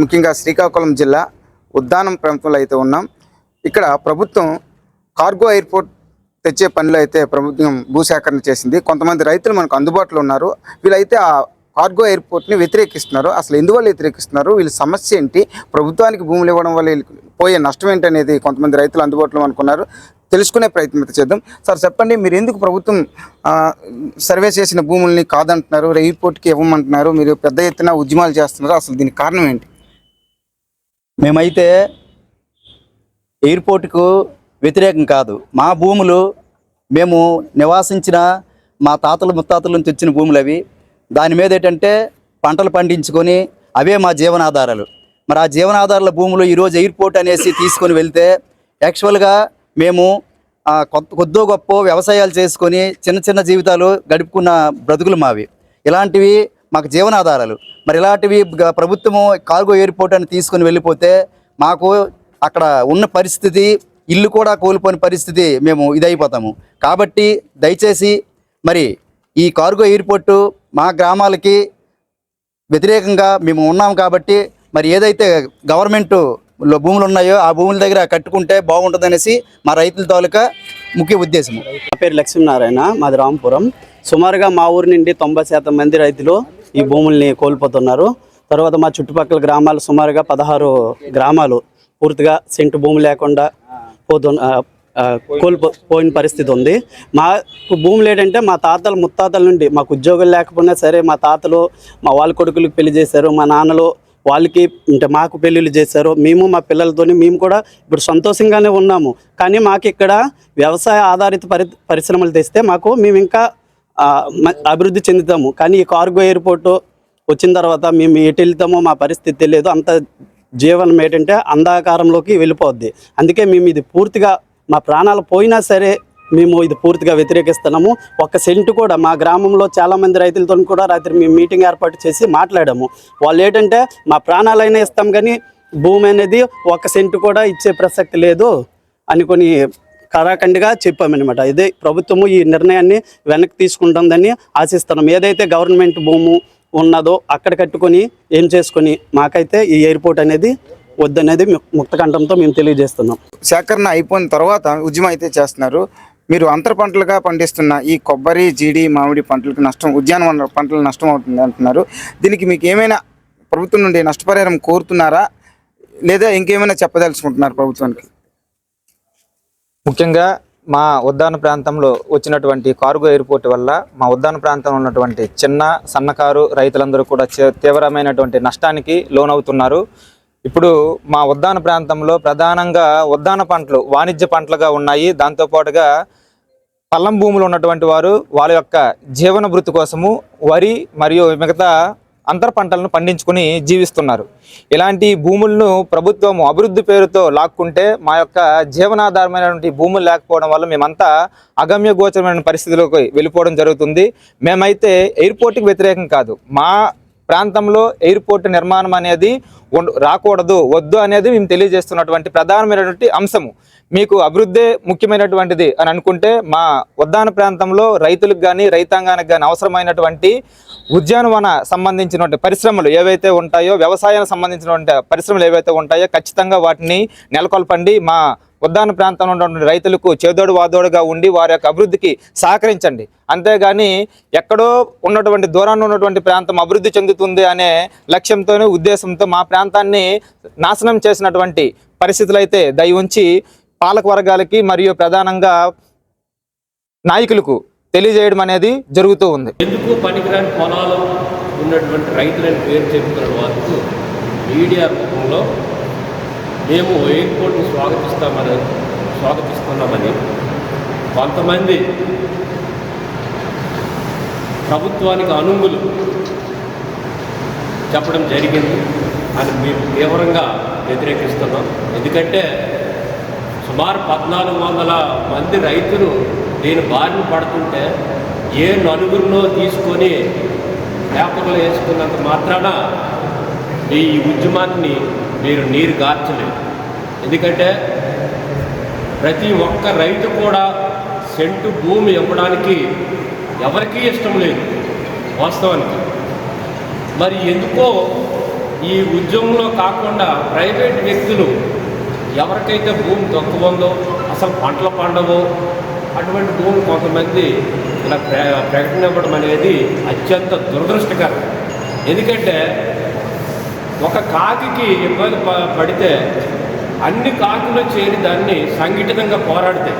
ముఖ్యంగా శ్రీకాకుళం జిల్లా ఉద్దానం ప్రాంతంలో అయితే ఉన్నాం. ఇక్కడ ప్రభుత్వం కార్గో ఎయిర్పోర్ట్ తెచ్చే పనిలో అయితే ప్రభుత్వం భూసేకరణ చేసింది. కొంతమంది రైతులు మనకు అందుబాటులో ఉన్నారు. వీళ్ళైతే ఆ కార్గో ఎయిర్పోర్ట్ని వ్యతిరేకిస్తున్నారు. అసలు ఎందువల్ల వ్యతిరేకిస్తున్నారు? వీళ్ళ సమస్య ఏంటి? ప్రభుత్వానికి భూములు ఇవ్వడం వల్ల వీళ్ళకి పోయే నష్టం ఏంటి అనేది కొంతమంది రైతులు అందుబాటులో అనుకున్నారు. తెలుసుకునే ప్రయత్నం అయితే చేద్దాం. సార్ చెప్పండి మీరు ఎందుకు ప్రభుత్వం సర్వే చేసిన భూముల్ని కాదంటున్నారు? ఎయిర్పోర్ట్కి ఇవ్వమంటున్నారు. మీరు పెద్ద ఎత్తున ఉద్యమాలు చేస్తున్నారు. అసలు దీనికి కారణం ఏంటి? మేమైతే ఎయిర్పోర్ట్కు వ్యతిరేకం కాదు. మా భూములు మేము నివాసించిన మా తాతలు ముత్తాతల నుంచి వచ్చిన భూములు అవి. దాని మీద ఏంటంటే పంటలు పండించుకొని అవే మా జీవనాధారాలు. మరి ఆ జీవనాధారాల భూములు ఈరోజు ఎయిర్పోర్ట్ అనేసి తీసుకొని వెళ్తే యాక్చువల్గా మేము కొత్త కొద్దో గొప్ప వ్యవసాయాలు చేసుకొని చిన్న చిన్న జీవితాలు గడుపుకున్న బ్రతుకులు మావి. ఇలాంటివి మాకు జీవనాధారాలు. మరి ఇలాంటివి ప్రభుత్వము కార్గో ఎయిర్పోర్ట్ అని తీసుకొని వెళ్ళిపోతే మాకు అక్కడ ఉన్న పరిస్థితి ఇల్లు కూడా కోల్పోయిన పరిస్థితి మేము ఇదైపోతాము. కాబట్టి దయచేసి మరి ఈ కార్గో ఎయిర్పోర్టు మా గ్రామాలకి వ్యతిరేకంగా మేము ఉన్నాం కాబట్టి మరి ఏదైతే గవర్నమెంట్ భూములు ఉన్నాయో ఆ భూముల దగ్గర కట్టుకుంటే బాగుంటుందనేసి మా రైతుల తాలూకా ముఖ్య ఉద్దేశం నా పేరు లక్ష్మీనారాయణ మాది రాంపురం. సుమారుగా మా ఊరి నుండి తొంభై శాతం మంది రైతులు ఈ భూముల్ని కోల్పోతున్నారు. తర్వాత మా చుట్టుపక్కల గ్రామాలు సుమారుగా పదహారు గ్రామాలు పూర్తిగా సెంటు భూమి లేకుండా పోతు కోల్పోయిన కోల్పో పోయిన పరిస్థితి ఉంది. మాకు భూములు ఏంటంటే మా తాతలు ముత్తాతల నుండి మాకు ఉద్యోగాలు లేకపోయినా సరే మా తాతలు మా వాళ్ళ కొడుకులకు పెళ్ళి చేశారు మా నాన్నలు వాళ్ళకి అంటే మాకు పెళ్ళిళ్ళు చేశారు. మేము మా పిల్లలతోని మేము కూడా ఇప్పుడు సంతోషంగానే ఉన్నాము. కానీ మాకు ఇక్కడ వ్యవసాయ ఆధారిత పరి పరిశ్రమలు తెస్తే మాకు మేము ఇంకా అభివృద్ధి చెందుతాము. కానీ ఈ కార్గో ఎయిర్పోర్టు వచ్చిన తర్వాత మేము ఎటు వెళ్తామో మా పరిస్థితి తెలియదు. అంత జీవనం ఏంటంటే అంధాకారంలోకి వెళ్ళిపోద్ది. అందుకే మేము ఇది పూర్తిగా మా ప్రాణాలు పోయినా సరే మేము ఇది పూర్తిగా వ్యతిరేకిస్తున్నాము. ఒక్క సెంటు కూడా మా గ్రామంలో చాలా మంది రైతులతో కూడా రాత్రి మేము మీటింగ్ ఏర్పాటు చేసి మాట్లాడాము. వాళ్ళు ఏంటంటే మా ప్రాణాలైనా ఇస్తాం కానీ భూమి అనేది ఒక్క సెంటు కూడా ఇచ్చే ప్రసక్తి లేదు అనుకొని కరాఖండిగా చెప్పామన్నమాట. ఇదే ప్రభుత్వము ఈ నిర్ణయాన్ని వెనక్కి తీసుకుంటుందని ఆశిస్తున్నాం. ఏదైతే గవర్నమెంట్ భూము ఉన్నదో అక్కడ కట్టుకొని ఏం చేసుకొని మాకైతే ఈ ఎయిర్పోర్ట్ అనేది వద్దనేది ముక్తకంఠంతో మేము తెలియజేస్తున్నాం. సేకరణ అయిపోయిన తర్వాత ఉద్యమం అయితే చేస్తున్నారు. మీరు అంతర పంటలుగా పండిస్తున్న ఈ కొబ్బరి జీడి మామిడి పంటలకు నష్టం ఉద్యానవన పంటలు నష్టం అవుతుంది అంటున్నారు. దీనికి మీకు ఏమైనా ప్రభుత్వం నుండి నష్టపరిహారం కోరుతున్నారా? లేదా ఇంకేమైనా చెప్పదలుచుకుంటున్నారు ప్రభుత్వానికి? ముఖ్యంగా మా ఉద్దాన ప్రాంతంలో వచ్చినటువంటి కార్గో ఎయిర్పోర్ట్ వల్ల మా ఉద్దాన ప్రాంతంలో ఉన్నటువంటి చిన్న సన్నకారు రైతులందరూ కూడా తీవ్రమైనటువంటి నష్టానికి లోనవుతున్నారు. ఇప్పుడు మా ఉద్దాన ప్రాంతంలో ప్రధానంగా ఉద్దాన పంటలు వాణిజ్య పంటలుగా ఉన్నాయి. దాంతోపాటుగా పల్లం భూములు ఉన్నటువంటి వారు వాళ్ళ యొక్క జీవన భృతి కోసము వరి మరియు మిగతా అంతర పంటలను పండించుకుని జీవిస్తున్నారు. ఇలాంటి భూములను ప్రభుత్వం అభివృద్ధి పేరుతో లాక్కుంటే మా యొక్క జీవనాధారమైనటువంటి భూములు లేకపోవడం వల్ల మేమంతా అగమ్య గోచరమైన పరిస్థితిలోకి వెళ్ళిపోవడం జరుగుతుంది. మేమైతే ఎయిర్పోర్ట్కి వ్యతిరేకం కాదు. మా ప్రాంతంలో ఎయిర్పోర్ట్ నిర్మాణం అనేది రాకూడదు వద్దు అనేది మేము తెలియజేస్తున్నటువంటి ప్రధానమైనటువంటి అంశము. మీకు అభివృద్ధే ముఖ్యమైనటువంటిది అని అనుకుంటే మా ఉద్దాన ప్రాంతంలో రైతులకు కానీ రైతాంగానికి కానీ అవసరమైనటువంటి ఉద్యానవన సంబంధించినటువంటి పరిశ్రమలు ఏవైతే ఉంటాయో వ్యవసాయానికి సంబంధించినటువంటి పరిశ్రమలు ఏవైతే ఉంటాయో ఖచ్చితంగా వాటిని నెలకొల్పండి. మా ఉద్దాన ప్రాంతంలో ఉన్నటువంటి రైతులకు చేదోడు వాదోడుగా ఉండి వారి యొక్క అభివృద్ధికి సహకరించండి. అంతేగాని ఎక్కడో ఉన్నటువంటి దూరాన్ని ఉన్నటువంటి ప్రాంతం అభివృద్ధి చెందుతుంది అనే లక్ష్యంతోనే ఉద్దేశంతో మా ప్రాంతాన్ని నాశనం చేసినటువంటి పరిస్థితులు అయితే దయ ఉంచి పాలక వర్గాలకి మరియు ప్రధానంగా నాయకులకు తెలియజేయడం అనేది జరుగుతూ ఉంది. ఎందుకు పనికిరాని పొలాలు ఉన్నటువంటి రైతులను పేరు చెప్పిన వారికి మీడియా రూపంలో మేము ఎయిర్పోర్ట్ని స్వాగతిస్తామని స్వాగతిస్తున్నామని కొంతమంది ప్రభుత్వానికి అనుంగులు చెప్పడం జరిగింది. అని మేము తీవ్రంగా వ్యతిరేకిస్తున్నాం. ఎందుకంటే సుమారు పద్నాలుగు వందల మంది రైతులు దీని బారిన పడుతుంటే ఏ నలుగురినో తీసుకొని పేపర్లో వేసుకున్నంత మాత్రాన ఈ ఉద్యమాన్ని మీరు నీరు గార్చలేదు. ఎందుకంటే ప్రతి ఒక్క రైతు కూడా సెంటు భూమి ఇవ్వడానికి ఎవరికీ ఇష్టం లేదు వాస్తవానికి. మరి ఎందుకో ఈ ఉద్యమంలో కాకుండా ప్రైవేట్ వ్యక్తులు ఎవరికైతే భూమి తక్కువ ఉందో అసలు పంటలు పండవో అటువంటి భూములు కొంతమంది ఇలా ప్ర ప్రకటన ఇవ్వడం అనేది అత్యంత దురదృష్టకరం. ఎందుకంటే ఒక కాకి ఇబ్బంది ప- పడితే అన్ని కాకులు చేరి దాన్ని సంఘటితంగా పోరాడతాయి